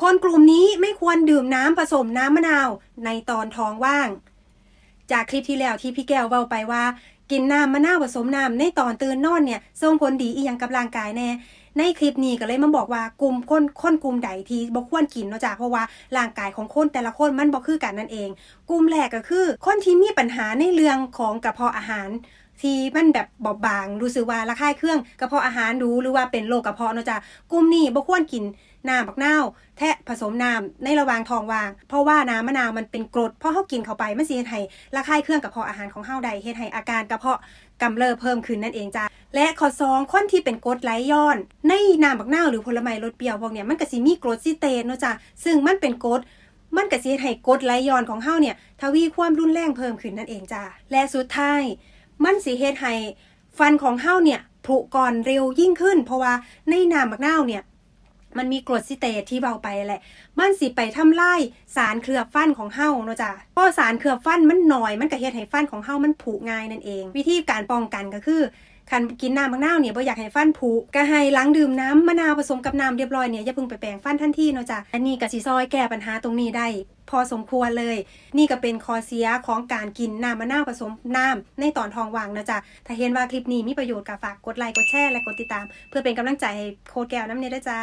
คนกลุ่มนี้ไม่ควรดื่มน้ำผสมน้ำมะนาวในตอนท้องว่าง จากคลิปที่แล้วที่พี่แก้วเว้าไปว่า กินน้ำมะนาวผสมน้ำในตอนตื่นนอนเนี่ยส่งผลดีอีหยังกับร่างกายแน่ในคลิปนี้ก็เลยมาบอกว่ากลุ่มคนคนกลุ่มใดที่บ่ควรกินเนาะจ้ะเพราะว่าร่างกายของคนแต่ละคนมันบ่คือกันนั่นเอง กลุ่มแรกก็คือ คนที่มีปัญหาในเรื่องของกระเพาะอาหารที่มันแบบบอบบางรู้สึกว่าระคายเครื่องกระเพาะอาหารดูหรือว่าเป็นโรคกระเพาะเนาะจ้ะกลุ่มนี้บ่ควรกินน้ำบักนาวแทะผสมน้ำในระหว่างท้องว่าง เพราะว่าน้ำมะนาวมันเป็นกรดพอเฮากินเข้าไปมันสิเฮ็ดให้ระคายเครื่องกระเพาะอาหารของเฮาได้เฮ็ดให้อาการกระเพาะกำเริบเพิ่มขึ้นนั่นเองจ้ะและข้อสองคนที่เป็นกรดไหลย้อน ในน้ำบักหน้าหรือผลไม้รสเปรี้ยวพวกเนี้ยมันก็สิมีกรดซิเตนเนาะจ้ะซึ่งมันเป็นกรดมันก็สิเฮ็ดให้กรดไหลย้อนของเฮาเนี่ยทวีความรุนแรงเพิ่มขึ้นนั่นเองจ้าและสุดท้ายมันสิเฮ็ดให้ฟันของเฮาเนี่ยผุก่อนเร็วยิ่งขึ้น เพราะว่าในน้ำบักหน้าเนี่ย มันมีกรดซิเตตที่เบาไปแหละ มันสิไปทำลายสารเคลือบฟันของเฮาเนาะจ้ะเพราะสารเคลือบฟันมันหน่อย มันก็เฮ็ดให้ฟันของเฮามันผุง่ายนั่นเอง วิธีการป้องกันก็คือคันกินน้ำมะนาวเนี่ยบ่อยากให้ฟันผุก็ให้ล้างดื่มน้ำมะนาวผสมกับน้ำเรียบร้อยเนี่ยอย่าเพิ่งไปแปรงฟันทันทีเนาะจ้ะ อันนี้ก็สิซอยแก้ปัญหาตรงนี้ได้ พอสมควรเลย นี่ก็เป็นข้อเสียของการกินน้ำมะนาวผสมน้ำในตอนทองวางนะจ๊ะ ถ้าเห็นว่าคลิปนี้มีประโยชน์ก็ฝากกดไลค์กดแชร์และกดติดตาม เพื่อเป็นกำลังใจให้โค้ดแก้วน้ำเนยด้วยจ้า